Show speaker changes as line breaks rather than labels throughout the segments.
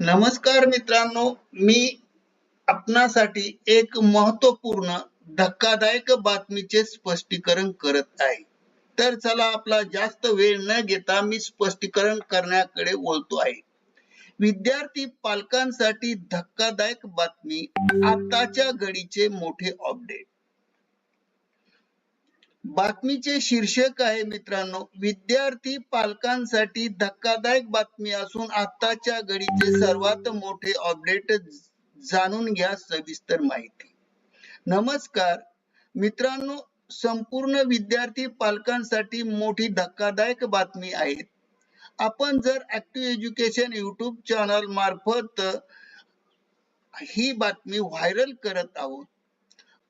नमस्कार मित्रांनो मी आपणासाठी एक महत्त्वपूर्ण धक्कादायक बातमीचे स्पष्टीकरण करत आहे. तर चला आपला जास्त वेळ न घेता मी स्पष्टीकरण करण्याकडे वळतो आहे. विद्यार्थी पालकांसाठी धक्कादायक बातमी आताच्या घडीचे मोठे अपडेट. बातमीचे शीर्षक आहे मित्रांनो विद्यार्थी पालकांसाठी धक्कादायक बातमी असून आताच्या घडीचे सर्वात मोठे अपडेट जाणून घ्या सविस्तर माहिती. नमस्कार मित्रांनो संपूर्ण विद्यार्थी पालकांसाठी मोठी धक्कादायक बातमी आहे. आपण जर ऍक्टिव्ह एज्युकेशन युट्यूब चॅनल मार्फत ही बातमी व्हायरल करत आहोत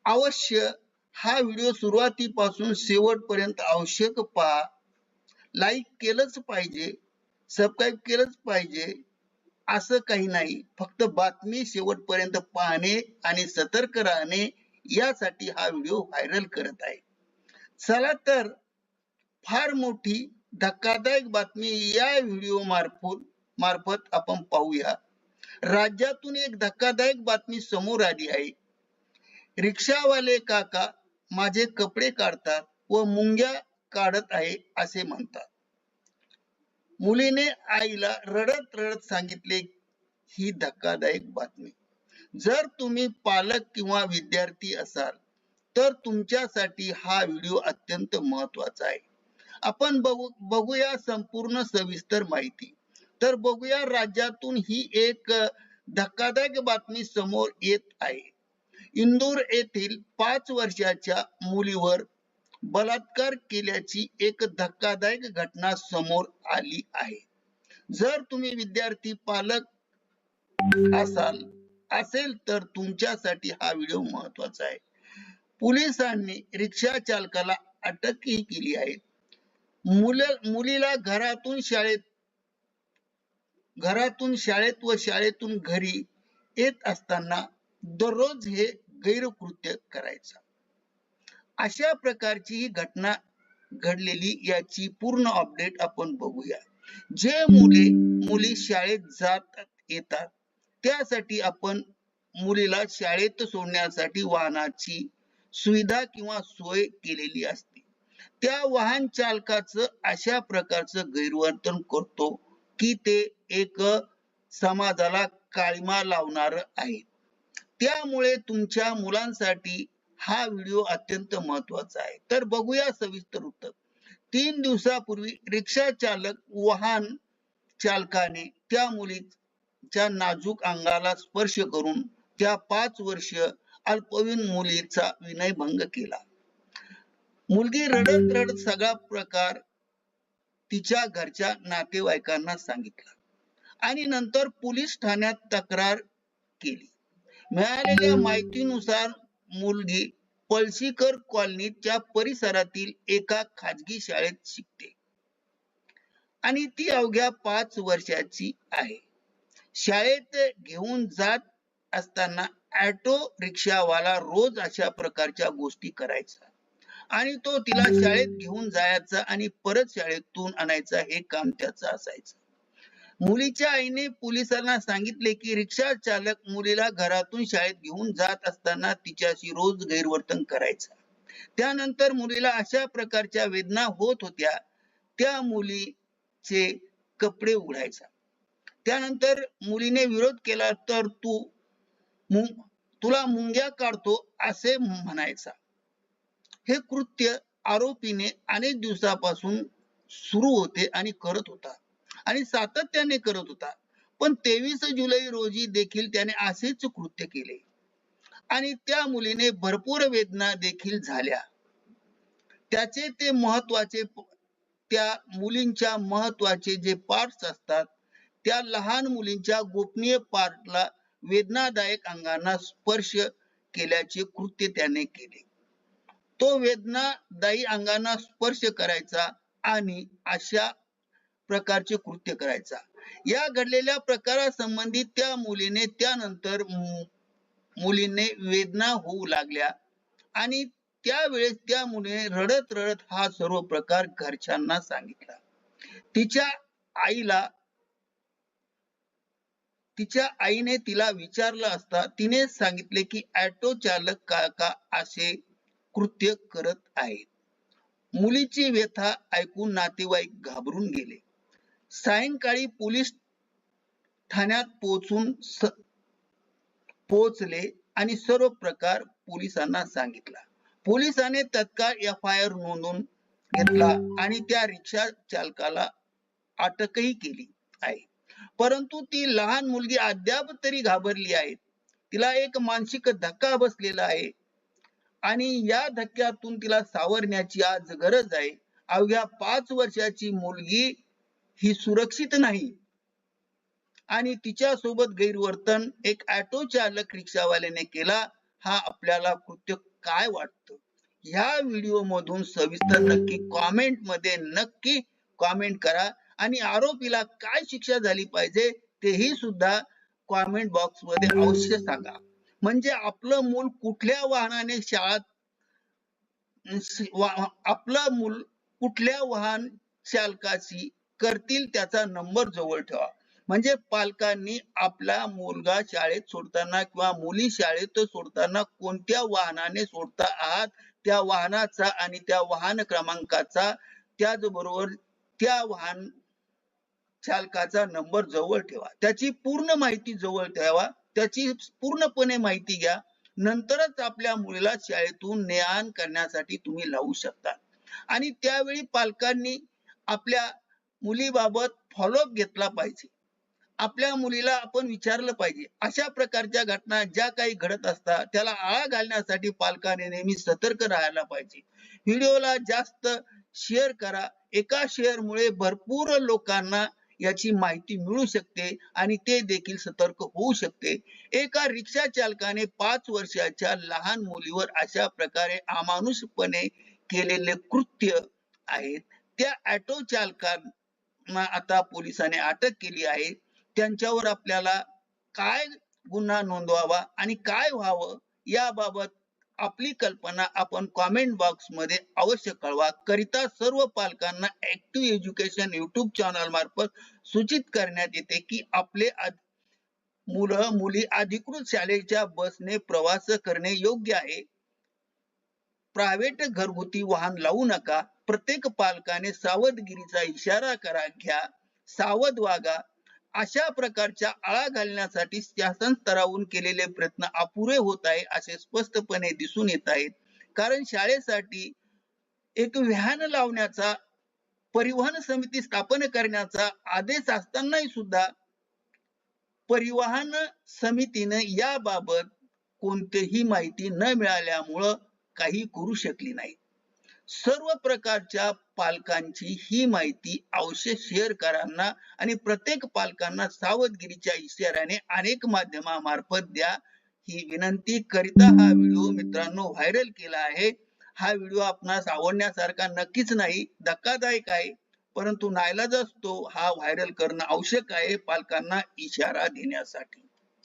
अवश्य हा व्हिडिओ सुरुवातीपासून शेवटपर्यंत आवश्यक पहा लाईक केलंच पाहिजे सबस्क्राईब केलंच पाहिजे असं काही नाही. फक्त बातमी शेवटपर्यंत पाहणे आणि सतर्क राहणे यासाठी हा व्हिडिओ व्हायरल करत आहे. चला तर फार मोठी धक्कादायक बातमी या व्हिडिओ मार्फत मार्फत आपण पाहूया. राज्यातून एक धक्कादायक बातमी समोर आली आहे. रिक्षावाले काका माझे कपडे काढतात व मुंग्या काढत आहे असे म्हणतात. मुलीने आईला रडत रडत सांगितले ही धक्कादायक बातमी. जर तुम्ही पालक किंवा विद्यार्थी असाल तर तुमच्यासाठी हा व्हिडिओ अत्यंत महत्त्वाचा आहे. आपण बघू बघूया संपूर्ण सविस्तर माहिती. तर बघूया राज्यातून ही एक धक्कादायक बातमी समोर येत आहे. इंदूर येथील पाच वर्षाच्या मुलीवर बलात्कार केल्याची एक धक्कादायक घटना समोर आली आहे. जर तुम्ही विद्यार्थी पालक असाल असेल तर तुमच्यासाठी हा व्हिडिओ महत्त्वाचा आहे. पोलिसांनी रिक्षा चालकाला अटकही केली आहे. मुल मुलीला घरातून शाळेत घरातून शाळेत व शाळेतून घरी येत असताना दररोज हे गैरकृत्य करायचा. अशा प्रकारची ही घटना घडलेली याची पूर्ण अपडेट आपण बघूया. जे मुले मुली शाळेत जातात येतात त्यासाठी आपण मुलीला शाळेत सोडण्यासाठी वाहनाची सुविधा किंवा सोय केलेली असते. त्या वाहन चालकाचं अशा प्रकारचं गैरवर्तन करतो की ते एक समाजाला काळीमा लावणार आहे. त्यामुळे तुमच्या मुलांसाठी हा व्हिडिओ अत्यंत महत्त्वाचा आहे. तर बघूया सविस्तर उत्तर. तीन दिवसापूर्वी रिक्षा चालक वाहन चालकाने त्या मुलीच्या नाजूक अंगाला स्पर्श करून त्या पाच वर्ष अल्पवयीन मुलीचा विनयभंग केला. मुलगी रडत रडत सगळा प्रकार तिच्या घरच्या नातेवाईकांना सांगितला आणि नंतर पोलीस ठाण्यात तक्रार केली. मिळालेल्या माहितीनुसार मुलगी पळशीकर कॉलनीच्या परिसरातील एका खाजगी शाळेत शिकते. आणि ती अवघ्या पाच वर्षाची आहे. शाळेत घेऊन जात असताना ऑटो रिक्षावाला रोज अशा प्रकारच्या गोष्टी करायचा. आणि तो तिला शाळेत घेऊन जायचा आणि परत शाळेतून आणायचा हे काम त्याचं असायचं. मुलीच्या आईने पोलिसांना सांगितले की रिक्षा चालक मुलीला घरातून शाळेत घेऊन जात असताना तिच्याशी रोज गैरवर्तन करायचा. त्यानंतर मुलीला अशा प्रकारच्या वेदना होत होत्या त्या मुलीचे कपडे उघडायचा. त्यानंतर मुलीने विरोध केला तर तू तुला मुंग्या काढतो असे म्हणायचा. हे कृत्य आरोपीने अनेक दिवसापासून सुरू होते आणि करत होता. आणि सातत्याने करत होता. पण तेवीस जुलै रोजी देखील त्याने असेच कृत्य केले. आणि त्या मुलीने भरपूर वेदना देखील झाल्या. त्याचे ते महत्त्वाचे त्या मुलींच्या महत्त्वाचे जे पार्ट्स असतात त्या लहान मुलींच्या गोपनीय पार्टला वेदनादायक अंगांना स्पर्श केल्याचे कृत्य त्याने केले. तो वेदनादायी अंगांना स्पर्श करायचा आणि अशा प्रकारचे कृत्य करायचा. या घडलेल्या प्रकारासंबंधी त्या मुलीने त्यानंतर मुलीने वेदना होऊ लागल्या. आणि त्यावेळेस त्या मुलीने रडत रडत हा सर्व प्रकार घरच्यांना सांगितला. तिच्या आईला तिच्या आईने तिला विचारलं असता तिने सांगितले की ऑटो चालक काका असे कृत्य करत आहेत. मुलीची व्यथा ऐकून नातेवाईक घाबरून गेले. सायंकाळी पोलीस ठाण्यात पोहोचून पोहोचले आणि सर्व प्रकार पोलिसांना सांगितला. पोलिसाने तत्काळ एफ आय आर नोंदवून घेतला आणि त्या रिक्षा चालकाला अटकही केली आहे. परंतु ती लहान मुलगी अद्याप तरी घाबरली आहे. तिला एक मानसिक धक्का बसलेला आहे आणि या धक्क्यातून तिला सावरण्याची आज गरज आहे. अवघ्या पाच वर्षाची मुलगी ही सुरक्षित नाही. आणि तिच्या सोबत गैरवर्तन एक ऑटो चालक रिक्षावाल्याने केला हा आपल्याला कृत्य काय वाटतं? ह्या व्हिडिओ मधून सविस्तर नक्की कॉमेंटमध्ये नक्की कॉमेंट करा. आणि आरोपीला काय शिक्षा झाली पाहिजे तेही सुद्धा कॉमेंट बॉक्समध्ये अवश्य सांगा. म्हणजे आपलं मूल कुठल्या वाहनाने शाळात वा- आपलं मूल कुठल्या वाहन चालकाची करतील त्याचा नंबर जवळ ठेवा. म्हणजे पालकांनी आपला मुलगा शाळेत सोडताना किंवा मुली शाळेत सोडताना कोणत्या वाहनाने सोडता आहात त्या वाहनाचा आणि त्या वाहन क्रमांकाचा त्याचबरोबर त्या वाहन चालकाचा नंबर जवळ ठेवा. त्याची पूर्ण माहिती जवळ ठेवा. त्याची पूर्णपणे माहिती घ्या. नंतरच आपल्या मुलीला शाळेतून ने करण्यासाठी तुम्ही लावू शकता. आणि त्यावेळी पालकांनी आपल्या मुलीबाबत फॉलोअप घेतला पाहिजे. आपल्या मुलीला आपण विचारलं पाहिजे. अशा प्रकारच्या घटना ज्या काही घडत असतात त्याला आळा घालण्यासाठी पालकाने नेहमी सतर्क राहायला पाहिजे. व्हिडिओला जास्त शेअर करा. एका शेअरमुळे भरपूर लोकांना याची माहिती मिळू शकते आणि ते देखील सतर्क होऊ शकते. एका रिक्षा चालकाने पाच वर्षाच्या लहान मुलीवर अशा प्रकारे अमानुषपणे केलेले कृत्य आहेत. त्या ऑटो चालकांना आता पोलिसाने अटक केली आहे. त्यांच्यावर आपल्याला काय गुन्हा नोंदवावा आणि काय व्हावं याबाबत आपली कल्पना आपण कॉमेंट बॉक्समध्ये अवश्य कळवा. करिता सर्व पालकांना ऍक्टिव्ह एज्युकेशन युट्यूब चॅनल मार्फत सूचित करण्यात येते की आपले मुलं मुली अधिकृत शाळेच्या बसने प्रवास करणे योग्य आहे. प्रायव्हेट घरगुती वाहन लावू नका. प्रत्येक पालकाने सावधगिरीचा इशारा करा घ्या. सावध वागा. अशा प्रकारच्या आळा घालण्यासाठी शासन स्तरावरून केलेले प्रयत्न अपुरे होत आहे असे स्पष्टपणे दिसून येत आहेत. कारण शाळेसाठी एक व्हॅन लावण्याचा परिवहन समिती स्थापन करण्याचा आदेश असतानाही सुद्धा परिवहन समितीने याबाबत कोणतीही माहिती न मिळाल्यामुळं काही करू शकली नाही सर्व प्रकारच्या पालकांची ही माहिती अवश्य शेअर करांना आणि प्रत्येक पालकांना सावधगिरीच्या इशाऱ्याने अनेक माध्यमामार्फत द्या. ही विनंती करिता हा व्हिडिओ मित्रांनो व्हायरल केला आहे. हा व्हिडिओ आपणास आवडण्यासारखा नक्कीच नाही धक्कादायक आहे. परंतु नाईलाज असतो हा व्हायरल करणं आवश्यक आहे पालकांना इशारा देण्यासाठी.